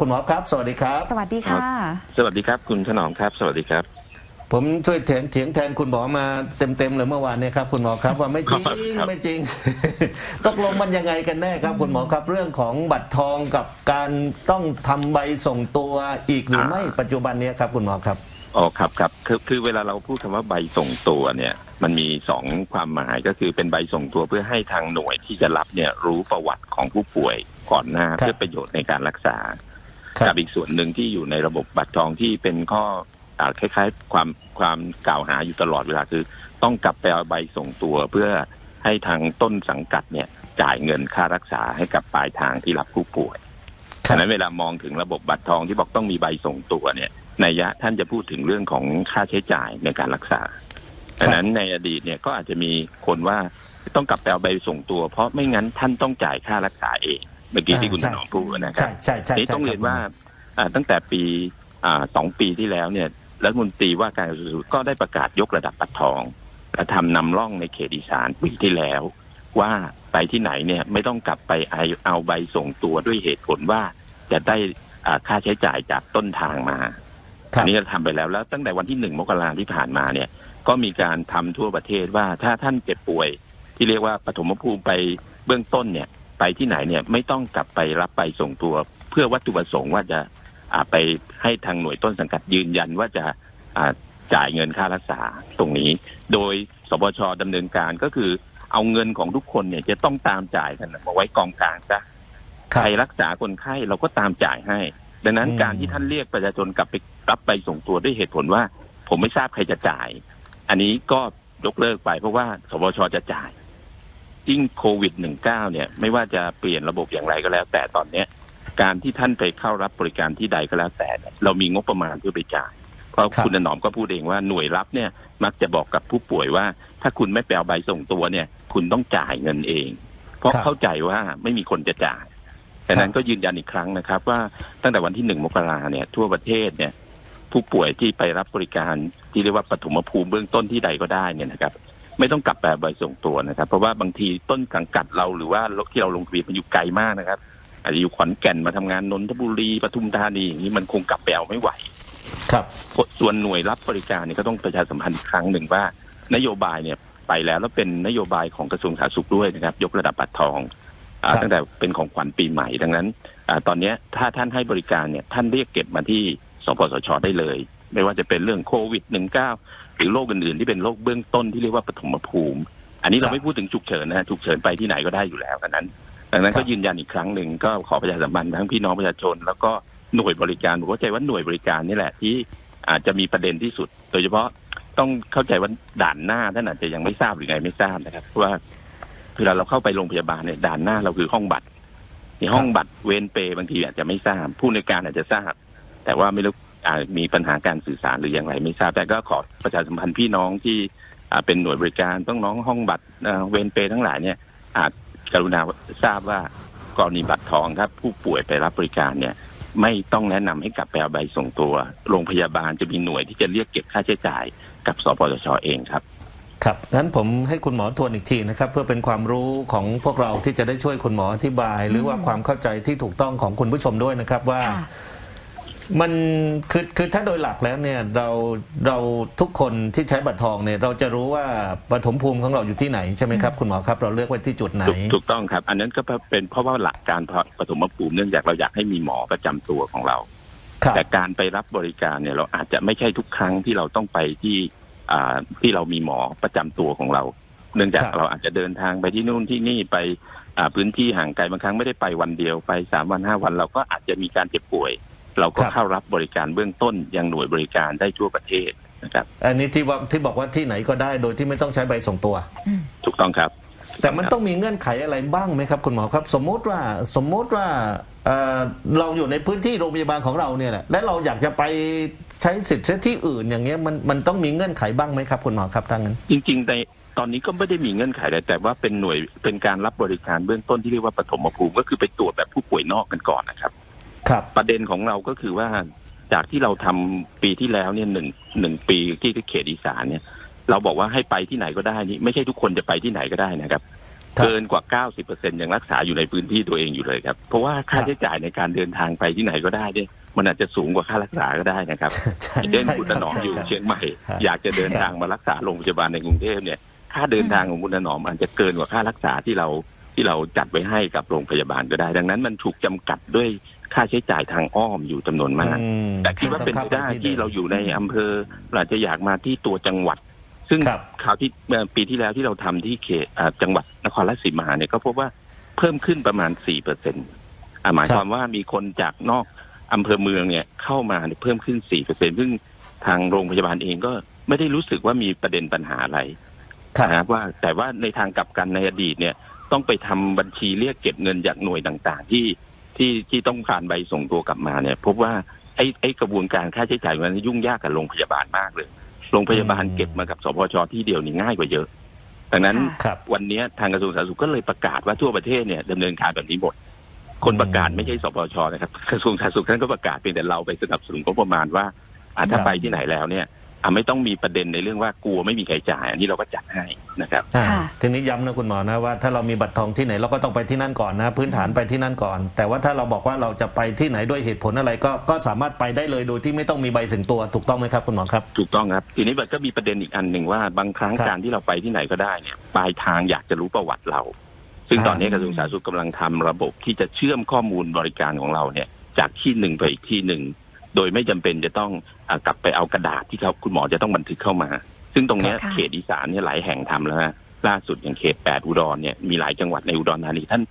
คุณหมอครับ สวัสดีครับ สวัสดีค่ะ สวัสดีครับ คุณถนอมครับ สวัสดีครับ ผมช่วยเถียงเถียงแทนคุณหมอมาเต็มๆเลยเมื่อวานเนี่ยครับคุณหมอครับว่าไม่จริงครับไม่จริง ตกลงมันยังไงกันแน่ครับคุณหมอครับเรื่องของบัตรทองกับการต้องทำใบส่งตัวอีกหรือไม่ปัจจุบันเนี้ครับคุณหมอครับอ๋อครับครับคือคือเวลาเราพูดคำว่าใบส่งตัวเนี่ยมันมีสองความหมายก็คือเป็นใบส่งตัวเพื่อให้ทางหน่วยที่จะรับเนี่ยรู้ประวัติของผู้ป่วยก่อนหน้าครับเพื่อประโยชน์ในการรักษาครั กับอีกส่วนหนึ่งที่อยู่ในระบบบัตรทองที่เป็นข้ออ่าคล้ายๆความความกล่าวหาอยู่ตลอดเวลาคือ ต้องกลับไปเอาใบส่งตัวเพื่อให้ทางต้นสังกัดเนี่ยจ่ายเงินค่ารักษาให้กับปลายทางที่รับผู้ป่วยครัฉะบนั้นเวลามองถึงระบบบัตรทองที่บอกต้องมีใบส่งตัวเนี่ยในยะท่านจะพูดถึงเรื่องของค่าใช้จ่ายในการรักษาดังนั้นในอดีตเนี่ยก็อาจจะมีคนว่าต้องกลับไปเอาใบส่งตัว เพราะไม่งั้นท่านต้องจ่ายค่ารักษาเอง เมื่อกี้ที่คุณถนอมพูดนะครัใช่บใช่ใช่นี่ใช่ต้องเรียนคบว่าอ่าตั้งแต่ปีอ่าสองปีที่แล้วเนี่ยรัฐมนตรีว่าการกระทรวงสาธารณสุขก็ได้ประกาศยกระดับบัตรทองและทำนำร่องในเขตอีสานปีที่แล้ว ว่าไปที่ไหนเนี่ยไม่ต้องกลับไปเอาเอาใบส่งตัวด้วยเหตุผลว่าจะได้อ่าค่าใช้จ่ายจากต้นทางมา ครัอับนนี้เราทำไปแล้วแล้วตั้งแต่วันที่หนึ่งมกราที่ผ่านมาเนี่ย ก็มีการทำทั่วประเทศว่าถ้าท่านเจ็บป่วย ที่เรียกว่าปฐมภูมิไปเบื้องต้นเนี่ย ไปที่ไหนเนี่ยไม่ต้องกลับไปรับไปส่งตัวเพื่อวัตถุประสงค์ว่าจะอ่าไปให้ทางหน่วยต้นสังกัดยืนยันว่าจะอ่าจ่ายเงินค่ารักษาตรงนี้ โดยสบชดำเนินการก็คือเอาเงินของทุกคนเนี่ยจะต้องตามจ่ายกันมาไว้กองกลางซะครัใคบรรักษาคนไข้เราก็ตามจ่ายให้ ดังนั้นอืมการที่ท่านเรียกประชาชนกลับไปรับไปส่งตัวด้วยเหตุผลว่า ผมไม่ทราบใครจะจ่าย อันนี้ก็ยกเลิกไปเพราะว่าสบชจะจ่าย ยิ่งโควิด -19 เนี่ย ไม่ว่าจะเปลี่ยนระบบอย่างไรก็แล้ว แต่ตอนเนี้ยการที่ท่านไปเข้ารับบริการที่ใดก็แล้วแต่เเรามีงบประมาณเพื่อไปจ่าย เพราะคุณถนอมก็พูดเองว่าหน่วยรับเนี่ยมักจะบอกกับผู้ป่วยว่า ถ้าคุณไม่ไปเอาใบส่งตัวเนี่ย คุณต้องจ่ายเงินเอง เพราะเข้าใจว่าไม่มีคนจะจ่ายดังนั้นก็ยืนยันอีกครั้งนะครับ ว่าตั้งแต่วันที่หนึ่งมกราเนี่ย ทั่วประเทศเนี่ย ผู้ป่วยที่ไปรับบริการที่เรียกว่าปฐมภูมิเบื้องต้นที่ใดก็ได้เนี่ยนะครับ ไม่ต้องกลับไปเอาใบส่งตัวนะครับ เพราะว่าบางทีต้นสังกัดเราหรือว่าที่เราลงทะเบียนมันอยู่ไกลมากนะครับ อาจจะอยู่ขอนแก่นมาทำงานนนทบุรีปทุมธานีอย่างนี้มันคงกลับไปเอาไม่ไหว ครับส่วนหน่วยรับบริการเนี่ยก็ต้องประชาสัมพันธ์อีกครั้งหนึ่งว่า นโยบายเนี่ยไปแล้วแล้วเป็นนโยบายของกระทรวงสาธารณสุขด้วยนะครับ ยกระดับบัตรทองอาครับตั้งแต่เป็นของขวัญปีใหม่ดังนั้นอาตอนเนี้ยถ้าท่านให้บริการเนี่ยท่านเรียกเก็บมาที่สปสชได้เลย ไม่ว่าจะเป็นเรื่องโควิด -19 หรือโรคอื่นๆ ที่เป็นโรคเบื้องต้นที่เรียกว่าปฐมภูมิ อันนี้ครัเราบไม่พูดถึงฉุกเฉินนะฮะฉุกเฉินไปที่ไหนก็ได้อยู่แล้วดังนั้น ดังนั้นครัก็บยืนยันอีกครั้งหนึ่งก็ขอประชาสัมพันธ์ทั้งพี่น้องประชาชน แล้วก็หน่วยบริการผมเข้าใจว่าหน่วยบริการนี่แหละที่อาจจะมีประเด็นที่สุด โดยเฉพาะต้องเข้าใจว่าด่านหน้าท่านอาจจะยังไม่ทราบหรือไงไม่ทราบนะครับเพราะว่าเวลาเราเข้าไปโรงพยาบาลเนี่ยด่านหน้าเราคือห้องบัตรในห้องบัตรเวนเปย์บางทีอาจจะไม่ทราบผู้ในวยการอาจจะทราบ แต่ว่าไม่รู้อ่า มีปัญหาการสื่อสารหรืออย่างไรไม่ทราบแต่ก็ขอประชาสัมพันธ์พี่น้องที่อ่าเป็นหน่วยบริการต้องน้องห้องบัตรอ่าเวนเปย์ทั้งหลายเนี่ยอาจกรุณาทราบว่ากรณีบัตรทองถ้าผู้ป่วยไปรับบริการเนี่ย ไม่ต้องแนะนำให้กลับไปเอาใบส่งตัว โรงพยาบาลจะมีหน่วยที่จะเรียกเก็บค่าใช้จ่ายกับสปสชเองครับครับงั้นผมให้คุณหมอทวนอีกทีนะครับ เพื่อเป็นความรู้ของพวกเราที่จะได้ช่วยคุณหมออธิบาย หรือว่าความเข้าใจที่ถูกต้องของคุณผู้ชมด้วยนะครับว่าค่ะ มันคือคือถ้าโดยหลักแล้วเนี่ยเราเราทุกคนที่ใช้บัตรทองเนี่ยเราจะรู้ว่าปฐมภูมิของเราอยู่ที่ไหนใช่ไหมครับคุณหมอครับ เราเลือกไว้ที่จุดไหน ถูกถูกต้องครับ อันนั้นก็เป็นเพราะว่าหลักการปฐมภูมิเนื่องจากเราอยากให้มีหมอประจำตัวของเราครับแต่การไปรับบริการเนี่ยเราอาจจะไม่ใช่ทุกครั้งที่เราต้องไปที่อ่าที่เรามีหมอประจำตัวของเรา เนื่องจากครับเราอาจจะเดินทางไปที่นู่นที่นี่ไปอ่าพื้นที่ห่างไกลบางครั้งไม่ได้ไปวันเดียวไปสามวันห้าวันเราก็อาจจะมีการเจ็บป่วย เราก็เข้ารับบริการเบื้องต้นยังหน่วยบริการได้ทั่วประเทศนะครับ อันนี้ที่ว่าที่บอกว่าที่ไหนก็ได้โดยที่ไม่ต้องใช้ใบส่งตัว ถูกต้องครับแต่มันต้องมีเงื่อนไขอะไรบ้างไหมครับ คุณหมอครับ สมมุติว่าสมมุติว่าเอ่อเราอยู่ในพื้นที่โรงพยาบาลของเราเนี่ยแหละและเราอยากจะไปใช้สิทธิ์ที่อื่นอย่างเงี้ยมันมันต้องมีเงื่อนไขบ้างไหมครับ คุณหมอครับทางนั้น จริงๆในตอนนี้ก็ไม่ได้มีเงื่อนไขอะไรแต่ว่าเป็นหน่วยเป็นการรับบริการเบื้องต้นที่เรียกว่าปฐมภูมิก็คือไปตรวจแบบผู้ป่วยนอกกันก่อนนะครับ ครับประเด็นของเราก็คือว่าจากที่เราทำปีที่แล้วเนี่ยหนึ่งหนึ่งปีที่เขตอีสานเนี่ย เราบอกว่าให้ไปที่ไหนก็ได้นี่ไม่ใช่ทุกคนจะไปที่ไหนก็ได้นะครับครับเกินกว่า 90%ยังรักษาอยู่ในพื้นที่ตัวเองอยู่เลยครับ เพราะว่าค่าครับใช้จ่ายในการเดินทางไปที่ไหนก็ได้เนี่ยมันอาจจะสูงกว่าค่ารักษาก็ได้นะครับใช่เช่นใช่คุณคถรับนอมใช่อยู่ครับเชียงใหม่ครับอยากจะเดินทางมารักษาโรงพยาบาลในกรุงเทพเนี่ย ค่าเดินทางของคุณถนอมอาจจะเกินกว่าค่ารักษาที่เราที่เราจัดไว้ให้กับโรงพยาบาลก็ได้ ดังนั้นมันถูกจำกัดด้วย ค่าใช้จ่ายทางอ้อมอยู่จำนวนมากอืมแต่คิดว่าเป็นไปได้ที่เราอยู่ในอำเภอเราอาจจะอยากมาที่ตัวจังหวัด ซึ่งครับคราวที่เมื่อปีที่แล้วที่เราทำที่เขตอ่าจังหวัดนครราชสีมาเนี่ยก็พบว่าเพิ่มขึ้นประมาณสี่เปอร์เซ็นต์หมายความว่ามีคนจากนอกอำเภอเมืองเนี่ยเข้ามาเนี่ยเพิ่มขึ้นสี่เปอร์เซ็นซึ่งทางโรงพยาบาลเองก็ไม่ได้รู้สึกว่ามีประเด็นปัญหาอะไรครับนะครับว่าแต่ว่าในทางกลับกันในอดีตเนี่ยต้องไปทำบัญชีเรียกเก็บเงินจากหน่วยต่าง ๆ ที่ ที่ที่ต้องการใบส่งตัวกลับมาเนี่ย พบว่าไอ้ไอ้กระบวนการค่าใช้จ่ายมันยุ่งยากกับโรงพยาบาลมากเลยโรงพยาบาลอืมเก็บมากับสพชที่เดียวนี่ง่ายกว่าเยอะดังนั้นค่ะครับวันนี้ทางกระทรวงสาธารณสุขก็เลยประกาศว่าทั่วประเทศเนี่ยดำเนินการแบบนี้หมด คนประกาศไม่ใช่สปชนะครับกระทรวงสาธารณสุขท่านก็ประกาศเพียงแต่เราไปสนับสนุนงบประมาณว่าอะถ้าครับไปที่ไหนแล้วเนี่ย อะไม่ต้องมีประเด็นในเรื่องว่ากลัวไม่มีใครจ่าย อันนี้เราก็จัดให้นะครับอ่าค่ะทีนี้ย้ำนะคุณหมอนะว่าถ้าเรามีบัตรทองที่ไหนเราก็ต้องไปที่นั่นก่อนนะพื้นฐานไปที่นั่นก่อน แต่ว่าถ้าเราบอกว่าเราจะไปที่ไหนด้วยเหตุผลอะไรก็ก็สามารถไปได้เลยโดยที่ไม่ต้องมีใบส่งตัวถูกต้องไหมครับคุณหมอครับถูกต้องครับทีนี้มันก็มีประเด็นอีกอันหนึ่งว่าบางครั้งครับการที่เราไปที่ไหนก็ได้เนี่ยปลายทางอยากจะรู้ประวัติเรา ซึ่งอ่าตอนนี้กระทรวงสาธารณสุขกำลังทำระบบที่จะเชื่อมข้อมูลบริการของเราเนี่ยจากที่หนึ่งไปอีกที่หนึ่ง โดยไม่จำเป็นจะต้องอากลับไปเอากระดาษที่เขาคุณหมอจะต้องบันทึกเข้ามา ซึ่งตรงเนี้ยค่ะเขตอีสานเนี่ยหลายแห่งทำแล้วนะล่าสุดอย่างเขตแปดอุดรเนี่ยมีหลายจังหวัดในอุดรธานีท่าน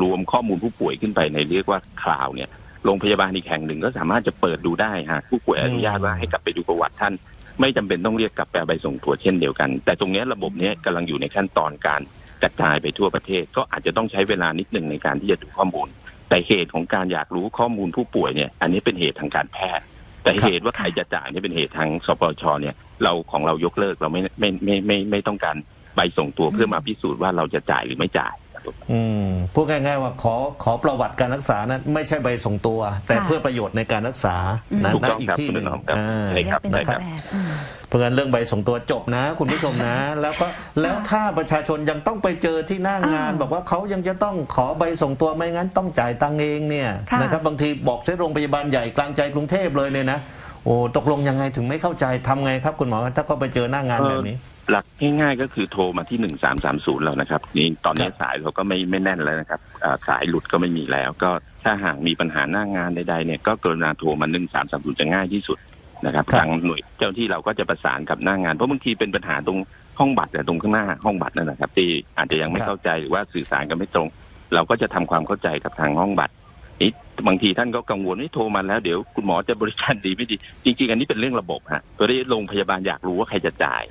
รวมข้อมูลผู้ป่วยขึ้นไปในเรียกว่าคลาวเนี่ยโรงพยาบาลอีกแห่งหนึ่งก็สามารถจะเปิดดูได้ฮะผู้ป่วยอนุญาตว่าให้กลับไปดูประวัติท่าน ไม่จำเป็นต้องเรียกกลับไปเอาใบส่งตัวเช่นเดียวกัน แต่ตรงเนี้ยระบบเนี้ยกำลังอยู่ในขั้นตอนการกระจายไปทั่วประเทศก็อาจจะต้องใช้เวลานิดหนึ่งในการที่จะดูข้อมูล แต่เหตุของการอยากรู้ข้อมูลผู้ป่วยเนี่ย อันนี้เป็นเหตุทางการแพทย์ แต่เหตุว่าใครจะจ่ายเนี่ยเป็นเหตุทางสปชเนี่ย เราของเรายกเลิกเราไม่ไม่ไม่ไม่ไม่ไม่ต้องการใบส่งตัวเพื่อมาพิสูจน์ว่าเราจะจ่ายหรือไม่จ่ายครับผมอืมพูดง่ายๆว่าขอขอประวัติการรักษานั้นไม่ใช่ใบส่งตัว แต่ค่ะเพื่อประโยชน์ในการรักษาอืมนะถูกณต้องอีกครับที่หนึ่งคุณถนอมครับอ่าใช่แยครักบเป็นใช่สองครับแบบอืม เพราะงั้นเรื่องใบส่งตัวจบนะ คุณผู้ชมนะ แล้วก็แล้วถ้าประชาชนยังต้องไปเจอที่หน้างานอ่าบอกว่าเขายังจะต้องขอใบส่งตัวไม่งั้นต้องจ่ายตังค์เองเนี่ยค่ะนะครับบางทีบอกใช้โรงพยาบาลใหญ่กลางใจกรุงเทพเลยเนี่ยนะโอ้ตกลงยังไงถึงไม่เข้าใจทำไงครับคุณหมอถ้าก็ไปเจอหน้างานเออแบบนี้ หลักง่ายๆก็คือโทรมาที่หนึ่งสามสามศูนย์แล้วนะครับนี่ตอนนี้ครับสายเราก็ไม่ไม่แน่นแล้วนะครับอ่าสายหลุดก็ไม่มีแล้ว ก็ถ้าหากมีปัญหาหน้างานใดๆเนี่ยก็กรุณาโทรมาหนึ่งสามสามศูนย์จะง่ายที่สุด นะครับครับทางหน่วยเจ้าหน้าที่เราก็จะประสานกับหน้างานเพราะบางทีเป็นปัญหาตรงห้องบัตรแต่ตรงข้างหน้าห้องบัตรนั่นนะครับ ที่อาจจะยังไม่เข้าใจหรือว่าสื่อสารกันไม่ตรง เราก็จะทำความเข้าใจกับทางห้องบัตรนี่บางทีท่านก็กังวลว่าโทรมาแล้วเดี๋ยวคุณหมอจะบริการดีไม่ดี จริง ๆ อันนี้เป็นเรื่องระบบฮะตัวนี้โรงพยาบาลอยากรู้ว่าใครจะจ่าย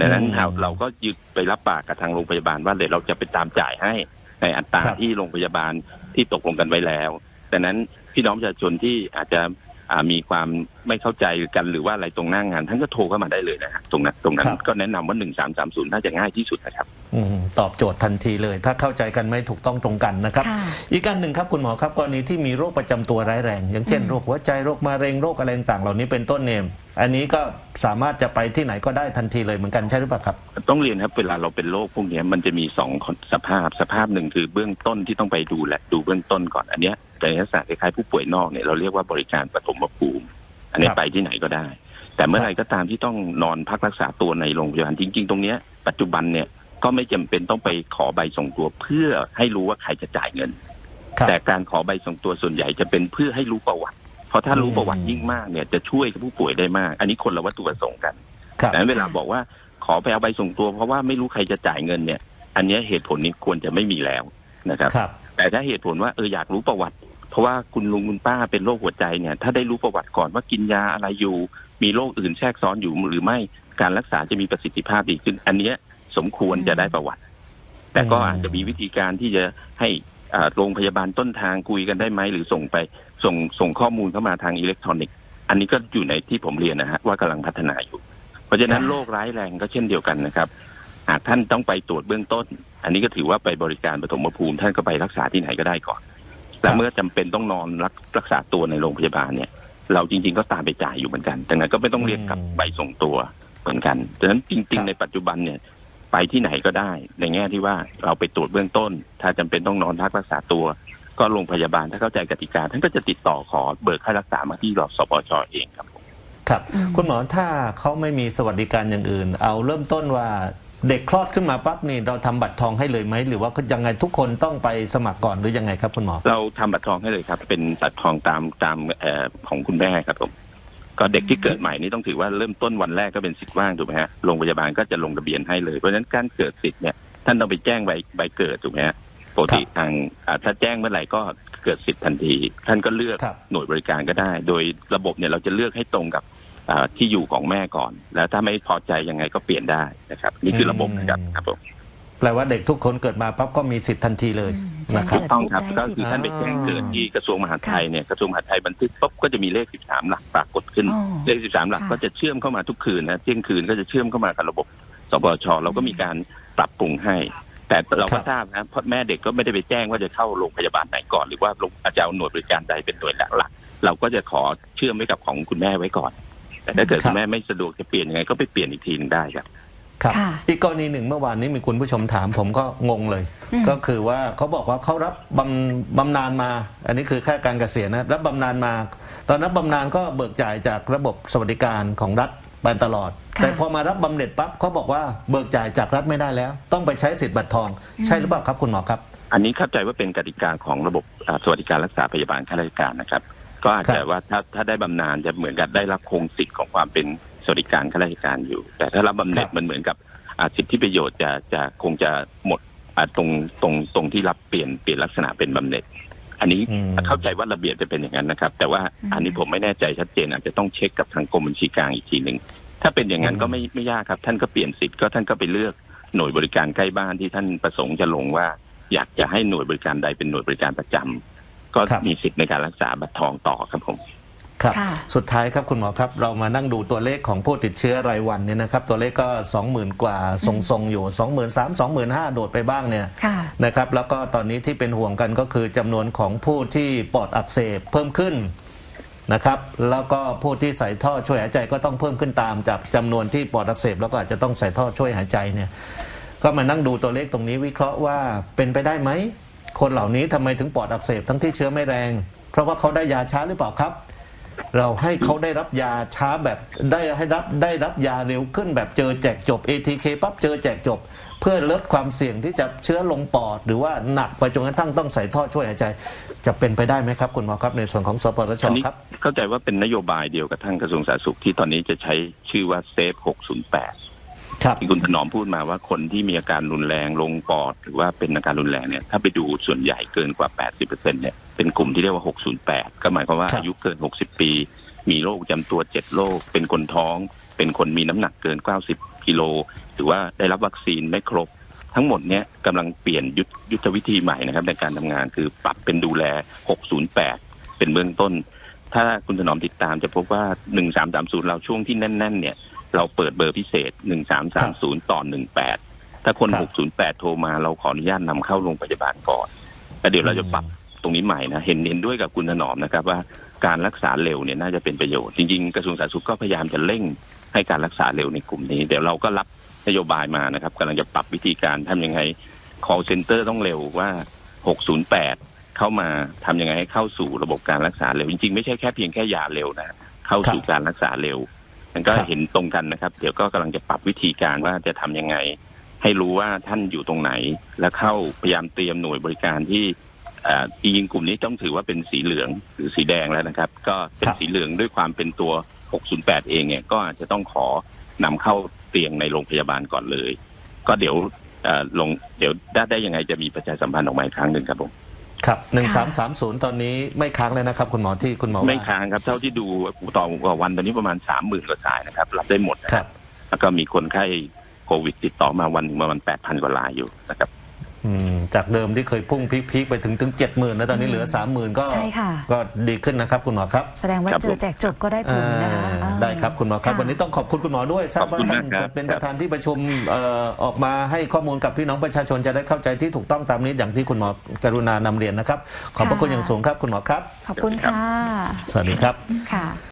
ดังนั้นอืมเราเราก็ยึดไปรับปากกับทางโรงพยาบาลว่าเดี๋ยวเราจะไปตามจ่ายให้ในอัตราครับที่โรงพยาบาลที่ตกลงกันไว้แล้วดังนั้นพี่น้องประชาชนที่อาจจะอ่า มีความไม่เข้าใจกันหรือว่าอะไรตรงหน้างาน ท่านก็โทรเข้ามาได้เลยนะฮะตรงนั้นตรงนั้นครับก็แนะนำว่าหนึ่งสามสามศูนย์น่าจะง่ายที่สุดนะครับอืมตอบโจทย์ทันทีเลย ถ้าเข้าใจกันไม่ถูกต้องตรงกันนะครับค่ะอีกการหนึ่งครับคุณหมอครับกรณีที่มีโรคประจำตัวร้ายแรง อย่างเช่นอืมโรคหัวใจโรคมะเร็งโรคอะไรต่างๆเหล่านี้เป็นต้นเนี่ยอันนี้ก็สามารถจะไปที่ไหนก็ได้ทันทีเลยเหมือนกันใช่หรือเปล่าครับ ต้องเรียนครับเวลาเราเป็นโรคพวกเนี้ยมันจะมีสองสภาพสภาพหนึ่งคือเบื้องต้นที่ต้องไปดูแลดูเบื้องต้นก่อนอันเนี้ย ในลักษณะคล้ายๆผู้ป่วยนอกเนี่ยเราเรียกว่าบริการปฐมภูมิ อันนี้ครับ ไปที่ไหนก็ได้ แต่เมื่อไหร่ก็ตามที่ต้องนอนพักรักษาตัวในโรงพยาบาลจริง ๆ ตรงเนี้ยปัจจุบันเนี่ยก็ไม่จำเป็นต้องไปขอใบส่งตัวเพื่อให้รู้ว่าใครจะจ่ายเงิน ครับ แต่การขอใบส่งตัวส่วนใหญ่จะเป็นเพื่อให้รู้ประวัติ เพราะถ้ารู้ประวัติอืมยิ่งมากเนี่ยจะช่วยกับผู้ป่วยได้มาก อันนี้คนละวัตถุประสงค์กันครับแต่เวลาบอกว่าขอไปเอาใบส่งตัว เพราะว่าไม่รู้ใครจะจ่ายเงินเนี่ย อันเนี้ยเหตุผลนี้ควรจะไม่มีแล้วนะครับ ครับ แต่ถ้าเหตุผลว่าเอออยากรู้ประวัติ เพราะว่าคุณลุงคุณป้าเป็นโรคหัวใจเนี่ยถ้าได้รู้ประวัติก่อนว่ากินยาอะไรอยู่ มีโรคอื่นแทรกซ้อนอยู่หรือไม่การรักษาจะมีประสิทธิภาพดีขึ้น อันเนี้ยสมควรจะได้ประวัติ แต่ก็อืมอาจจะมีวิธีการที่จะให้อ่าโรงพยาบาลต้นทางคุยกันได้ไหมหรือส่งไปส่งส่งข้อมูลเข้ามาทางอิเล็กทรอนิกส์อันนี้ก็อยู่ในที่ผมเรียนนะฮะว่ากำลังพัฒนาอยู่ เพราะฉะนั้นค่ะโรคร้ายแรงก็เช่นเดียวกันนะครับหากท่านต้องไปตรวจเบื้องต้น อันนี้ก็ถือว่าไปบริการปฐมภูมิท่านก็ไปรักษาที่ไหนก็ได้ก่อน แต่เมื่อจำเป็นต้องนอนรักรักษาตัวในโรงพยาบาลเนี่ย เราจริง ๆ ก็ตามไปจ่ายอยู่เหมือนกันดังนั้นก็ไม่ต้องเรียกกลับอืมใบส่งตัวเหมือนกันดังนั้นจครัริงบๆในปัจจุบันเนี่ยไปที่ไหนก็ได้ ในแง่ที่ว่าเราไปตรวจเบื้องต้น ถ้าจำเป็นต้องนอนพักรักษาตัว ก็โรงพยาบาลถ้าเข้าใจกติกาท่านก็จะติดต่อขอเบิกค่ารักษามาที่รอสปชเองครับผมครับอืมคุณหมอถ้าเขาไม่มีสวัสดิการอย่างอื่น เอาเริ่มต้นว่า เด็กคลอดขึ้นมาปั๊บนี่เราทำบัตรทองให้เลยไหมหรือว่ายังไงทุกคนต้องไปสมัครก่อนหรือยังไงครับคุณหมอ เราทำบัตรทองให้เลยครับ เป็นบัตรทองตามตามเอ่อของคุณแม่ครับผมก็เด็กที่เกิดใหม่นี่ต้องถือว่าเริ่มต้นวันแรกก็เป็นสิทธิ์ว่างถูกไหมฮะโรงพยาบาลก็จะลงทะเบียนให้เลยเพราะฉะนั้นการเกิดสิทธิ์เนี่ยท่านต้องไปแจ้งใบใบเกิดถูกไหมฮะปกติทางอ่าถ้าแจ้งเมื่อไหร่ก็เกิดสิทธิ์ทันที ท่านก็เลือกครับหน่วยบริการก็ได้ โดยระบบเนี่ยเราจะเลือกให้ตรงกับอ่า ที่อยู่ของแม่ก่อน แล้วถ้าไม่พอใจยังไงก็เปลี่ยนได้นะครับ นี่คือระบบนะครับครับผมแปลว่าเด็กทุกคนเกิดมาปั๊บก็มีสิทธิ์ทันทีเลยอืมนะครับแจ้ต้องครับเกิดก็ปุ๊บคือได้ท่านไปสิทธิ์แจ้งเกิดอ่าที่กระทรวงมหาดไทยเนี่ยกระทรวงมหาดไทยบันทึกปุ๊บก็จะมีเลข 13 หลักปรากฏขึ้นอ๋อเลข 13 หลักค่ะก็จะเชื่อมเข้ามาทุกคืนนะเที่ยงคืนก็จะเชื่อมเข้ามากับระบบสปชเราก็มีการปรับปรุงให้ แต่เราครัก็บทราบนะเพราะแม่เด็กก็ไม่ได้ไปแจ้งว่าจะเข้าโรงพยาบาลไหนก่อน หรือว่าโรงอาจจะเอาหน่วยบริการใดเป็นหน่วยหลักๆเราก็จะขอเชื่อมไว้กับของคุณแม่ไว้ก่อน แต่ถ้าเกิดครับคุณแม่ไม่สะดวกจะเปลี่ยนยังไงก็ไปเปลี่ยนอีกทีหนึงได้ครับ ครับ ค่ะอีกกรณีหนึ่งเมื่อวานนี้มีคุณผู้ชมถามผมก็งงเลย อืม ก็คือว่าเขาบอกว่าเขารับบำบำนาญมา อันนี้คือแค่การเกษียณนะรับบำนาญมา ตอนนั้นบำนาญก็เบิกจ่ายจากระบบสวัสดิการของรัฐไปตลอด ค่ะ แต่พอมารับบำเหน็จปั๊บเขาบอกว่าเบิกจ่ายจากรัฐไม่ได้แล้ว ต้องไปใช้สิทธิ์บัตรทอง ใช่หรือเปล่าครับคุณหมอครับ อันนี้เข้าใจว่าเป็นกติกาของระบบอ่าสวัสดิการรักษาพยาบาลข้าราชการนะครับ ก็อาจครัจะบว่าถ้าถ้าได้บำนาญจะเหมือนกับได้รับคงสิทธิ์ของความเป็นสวัสดิการข้าราชการอยู่ แต่ถ้ารับบำเหน็จมันเหมือนกับอ่าสิทธิประโยชน์จะจะคงจะหมดอ่าตรงตรงตรงที่รับเปลี่ยนเปลี่ยนลักษณะเป็นบำเหน็จ อันนี้อืมเข้าใจว่าระเบียบจะเป็นอย่างนั้นนะครับ แต่ว่าอืมอันนี้ผมไม่แน่ใจชัดเจนอาจจะต้องเช็คกับทางกรมบัญชีกลางอีกทีหนึ่งถ้าเป็นอย่างนั้นก็ไม่ไม่ยากครับ ท่านก็เปลี่ยนสิทธิ์ก็ท่านก็ไปเลือกหน่วยบริการใกล้บ้านที่ท่านประสงค์จะลงว่า อยากจะให้หน่วยบริการใดเป็นหน่วยบริการประจำ ก็ครับมีสิทธิ์ในการรักษาบัตรทองต่อครับผมครับค่ะสุดท้ายครับคุณหมอครับ เรามานั่งดูตัวเลขของผู้ติดเชื้อรายวันเนี่ยนะครับตัวเลขก็ 20,000 กว่าทรงๆอยู่ 23,000 25,000โดดไปบ้างเนี่ยค่ะนะครับแล้วก็ตอนนี้ที่เป็นห่วงกันก็คือจำนวนของผู้ที่ปอดอักเสบเพิ่มขึ้นนะครับแล้วก็ผู้ที่ใส่ท่อช่วยหายใจก็ต้องเพิ่มขึ้นตามจากจำนวนที่ปอดอักเสบแล้วก็อาจจะต้องใส่ท่อช่วยหายใจเนี่ยก็มานั่งดูตัวเลขตรงนี้วิเคราะห์ว่าเป็นไปได้ไหม คนเหล่านี้ทำไมถึงปอดอักเสบทั้งที่เชื้อไม่แรง เพราะว่าเขาได้ยาช้าหรือเปล่าครับ เราให้เขาได้รับยาช้าแบบได้ให้รับได้รับยาเร็วขึ้นแบบเจอแจกจบ ATK ปั๊บเจอแจกจบ เพื่อลดความเสี่ยงที่จะเชื้อลงปอด หรือว่าหนักไปจนกระทั่งต้องใส่ท่อช่วยหายใจ จะเป็นไปได้ไหมครับคุณหมอครับในส่วนของสปสชอันนี้ครับ เข้าใจว่าเป็นนโยบายเดียวกับทางกระทรวงสาธารณสุขที่ตอนนี้จะใช้ชื่อว่าเซฟ608ครับ ที่คุณถนอมพูดมาว่าคนที่มีอาการรุนแรงลงปอด หรือว่าเป็นอาการรุนแรงเนี่ยถ้าไปดูส่วนใหญ่เกินกว่า 80%เนี่ยเป็นกลุ่มที่เรียกว่า 608 ก็หมายความว่าครับอายุเกิน 60 ปี มีโรคประจำตัว 7 โรค เป็นคนท้อง เป็นคนมีน้ำหนักเกิน 90 กิโล หรือว่าได้รับวัคซีนไม่ครบ ทั้งหมดเนี้ยกำลังเปลี่ยนยุทธยุทธวิธีใหม่นะครับในการทำงานคือปรับเป็นดูแล 608 เป็นเบื้องต้น ถ้าคุณถนอมติดตามจะพบว่า 1330 เราช่วงที่แน่น ๆ เนี่ย เราเปิดเบอร์พิเศษ1330ต่อ18ถ้าคนครับ608โทรมาเราขออนุญาตนำเข้าโรงพยาบาลก่อนแล้วเดี๋ยวเราจะปรับตรงนี้ใหม่นะเห็นเห็นด้วยกับคุณถนอมนะครับ ว่าการรักษาเร็วเนี่ยน่าจะเป็นประโยชน์จริงๆกระทรวงสาธารณสุขก็พยายามจะเร่งให้การรักษาเร็วในกลุ่มนี้เดี๋ยวเราก็รับนโยบายมานะครับกำลังจะปรับวิธีการทำยังไง call center ต้องเร็วว่า 608 เข้ามาทำยังไงให้เข้าสู่ระบบการรักษาเร็ว จริงๆ ไม่ใช่แค่เพียงแค่ยาเร็วนะ เข้าสู่การรักษาเร็ว มันก็ครับเห็นตรงกันนะครับ เดี๋ยวก็กำลังจะปรับวิธีการว่าจะทำยังไง ให้รู้ว่าท่านอยู่ตรงไหน แล้วเข้าพยายามเตรียมหน่วยบริการที่อ่าจริงๆกลุ่มนี้ต้องถือว่าเป็นสีเหลืองหรือสีแดงแล้วนะครับ ก็เป็นครับสีเหลืองด้วยความเป็นตัว 608 เองเนี่ยก็อาจจะต้องขอนำเข้าเตียงในโรงพยาบาลก่อนเลย ก็เดี๋ยวเอ่อลงเดี๋ยวได้ได้ยังไงจะมีประชาสัมพันธ์ออกมาอีกครั้งหนึ่งครับผม ครับ1330ตอนนี้ไม่ค้างเลยนะครับ คุณหมอที่คุณหมอว่าไม่ค้างครับ เท่าที่ดูต่อวันตอนนี้ประมาณสามหมื่นกว่าสายนะครับ รับได้หมดนะคครัรับบแล้วก็มีคนไข้โควิดติดต่อมาวันหนึ่งประมาณแปดพันกว่ารายอยู่นะครับอืม จากเดิมที่เคยพุ่งพีคๆไปถึงถึง 70,000แล้วตอนนี้เหลือ 30,000 ก็ใช่ค่ะ ก็ดีขึ้นนะครับคุณหมอครับแสดงว่าครับเจอแจกจบก็ได้ผลนะคะอ่าอ่าได้ครับคุณหมอครับะวันนี้ต้องขอบคุณคุณหมอด้วยทราบขอบว่าคุณท่านมากครับ เป็นคปรับระธานที่ประชุมเอ่อออกมาให้ข้อมูลกับพี่น้องประชาชนจะได้เข้าใจที่ถูกต้องตามนี้อย่างที่คุณหมอกรุณานำเรียนนะครับ ขอบพระคุณอย่างสูงครับคุณหมอครับ ขอบคุณค่ะ สวัสดีครับ ค่ะ